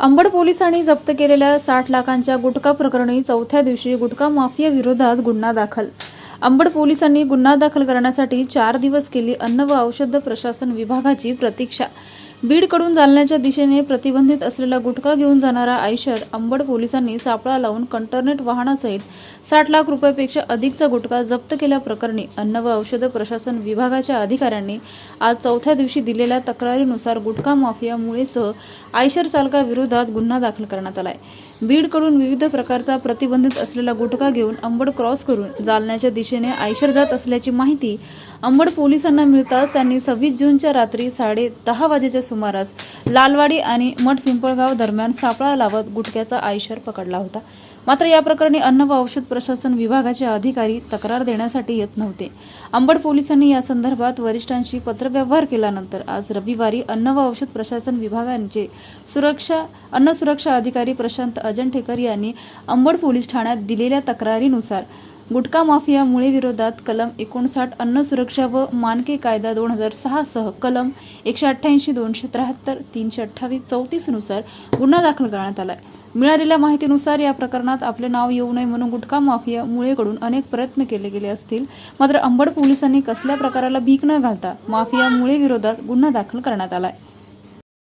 अंबड पोलिसांनी जप्त केलेल्या साठ लाखांच्या गुटखा प्रकरणी चौथ्या दिवशी गुटखा माफिया विरोधात गुन्हा दाखल. अंबड पोलिसांनी गुन्हा दाखल करण्यासाठी चार दिवस केली अन्न व औषध प्रशासन विभागाची प्रतीक्षा. बीडकडून जालन्याच्या दिशेने प्रतिबंधित असलेला गुटखा घेऊन जाणारा आयशर अंबड पोलिसांनी सापळा लावून कंटरनेट वाहनासहित साठ लाख रुपयापेक्षा अधिकचा गुटखा जप्त केल्याप्रकरणी अन्न व औषध प्रशासन विभागाच्या अधिकाऱ्यांनी आज चौथ्या दिवशी दिलेल्या तक्रारीनुसार गुटखा माफिया मुळेसह आयशर चालकाविरोधात गुन्हा दाखल करण्यात आलाय. बीडकडून विविध प्रकारचा प्रतिबंधित असलेला गुटखा घेऊन अंबड क्रॉस करून जालन्याच्या दिशेने आयशर जात असल्याची माहिती अंबड पोलिसांना मिळताच त्यांनी सव्वीस जूनच्या रात्री साडे दहा वाजेच्या सुमारास लालवाडी आणि मठ पिंपळगाव दरम्यान सापळा लावत गुटख्याचा आयशर पकडला होता. मात्र या प्रकरणी अन्न व औषध प्रशासन विभागाचे अधिकारी तक्रार देण्यासाठी येत नव्हते. अंबड पोलिसांनी या संदर्भात वरिष्ठांशी पत्रव्यवहार केल्यानंतर आज रविवारी अन्न व औषध प्रशासन विभागांचे सुरक्षा अन्न सुरक्षा अधिकारी प्रशांत अजंठेकर यांनी अंबड पोलीस ठाण्यात दिलेल्या तक्रारीनुसार गुटखा माफियामुळे विरोधात कलम एकोणसाठ अन्न सुरक्षा व मानके कायदा दोन हजार सहा सह कलम एकशे अठ्ठ्याऐंशी दोनशे त्र्याहत्तर तीनशे अठ्ठावीस चौतीसनुसार गुन्हा दाखल करण्यात आलाय. मिळालेल्या माहितीनुसार या प्रकरणात आपले नाव येऊ नये म्हणून गुटखा माफिया मुळेकडून अनेक प्रयत्न केले गेले असतील. मात्र अंबड पोलिसांनी कसल्या प्रकाराला भीक न घालता माफिया मुळे विरोधात गुन्हा दाखल करण्यात आलाय.